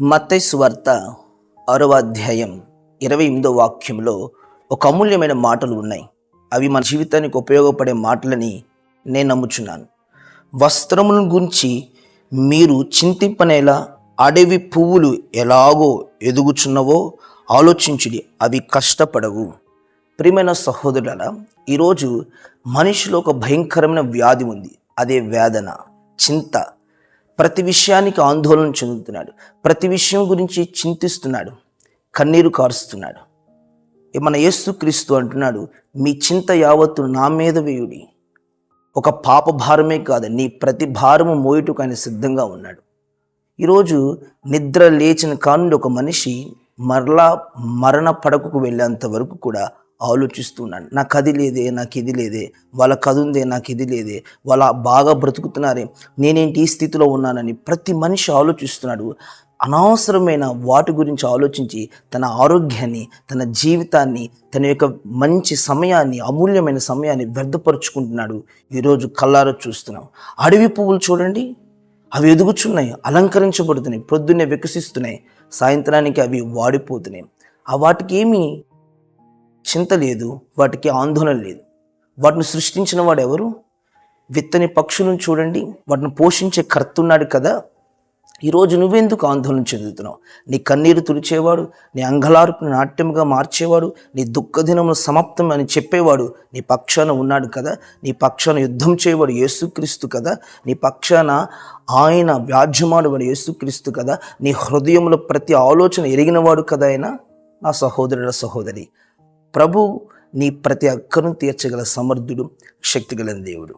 మత్తై వార్త ఆరవ అధ్యాయం ఇరవై ఎనిమిదో వాక్యంలో ఒక అమూల్యమైన మాటలు ఉన్నాయి. అవి మన జీవితానికి ఉపయోగపడే మాటలని నేను నమ్ముచున్నాను. వస్త్రముల గురించి మీరు చింతింపనేలా అడవి పువ్వులు ఎలాగో ఎదుగుచున్నవో ఆలోచించుడి అవి కష్టపడవు. ప్రియమైన సహోదరుల ఈరోజు మనిషిలో ఒక భయంకరమైన వ్యాధి ఉంది. అదే వేదన చింత ప్రతి విషయానికి ఆందోళన చెందుతున్నాడు. ప్రతి విషయం గురించి చింతిస్తున్నాడు. కన్నీరు కారుస్తున్నాడు. మన యేసుక్రీస్తు అంటున్నాడు మీ చింత యావత్తు నా మీద వేయుడి. ఒక పాప భారమే కాదు నీ ప్రతి భారము మోయుటకు ఆయన సిద్ధంగా ఉన్నాడు. ఈరోజు నిద్ర లేచిన కానుండి ఒక మనిషి మరలా మరణ పడకకు వెళ్ళేంత వరకు కూడా ఆలోచిస్తున్నాడు. నాకు అది లేదే నాకు ఇది లేదే వాళ్ళ కది ఉందే నాకు ఇది లేదే వాళ్ళ బాగా బ్రతుకుతున్నారే నేనేంటి ఈ స్థితిలో ఉన్నానని ప్రతి మనిషి ఆలోచిస్తున్నాడు. అనవసరమైన వాటి గురించి ఆలోచించి తన ఆరోగ్యాన్ని తన జీవితాన్ని తన యొక్క మంచి సమయాన్ని అమూల్యమైన సమయాన్ని వ్యర్థపరుచుకుంటున్నాడు. ఈరోజు కల్లారో చూస్తున్నాం. అడవి పువ్వులు చూడండి. అవి ఎదుగుచున్నాయి అలంకరించబడుతున్నాయి ప్రొద్దున్నే వికసిస్తున్నాయి సాయంత్రానికి అవి వాడిపోతున్నాయి. ఆ వాటికి ఏమి చింత లేదు వాటికి ఆందోళన లేదు. వాటిని సృష్టించిన వాడు ఎవరు? విత్తని పక్షులను చూడండి వాటిని పోషించే కర్త ఉన్నాడు కదా. ఈరోజు నువ్వెందుకు ఆందోళన చెందుతున్నావు? నీ కన్నీరు తుడిచేవాడు నీ అంగలార్పును నాట్యంగా మార్చేవాడు నీ దుఃఖదినమును సమాప్తం అని చెప్పేవాడు నీ పక్షాన ఉన్నాడు కదా. నీ పక్షాన యుద్ధం చేయవాడు యేసుక్రీస్తు కదా. నీ పక్షాన ఆయన వ్యాజ్యమాడు వాడు యేసుక్రీస్తు కదా. నీ హృదయంలో ప్రతి ఆలోచన ఎరిగినవాడు కదా ఆయన నా సహోదరుల సహోదరి ప్రభు నీ ప్రతి అక్కను తీర్చగల సమర్థుడు శక్తిగల దేవుడు.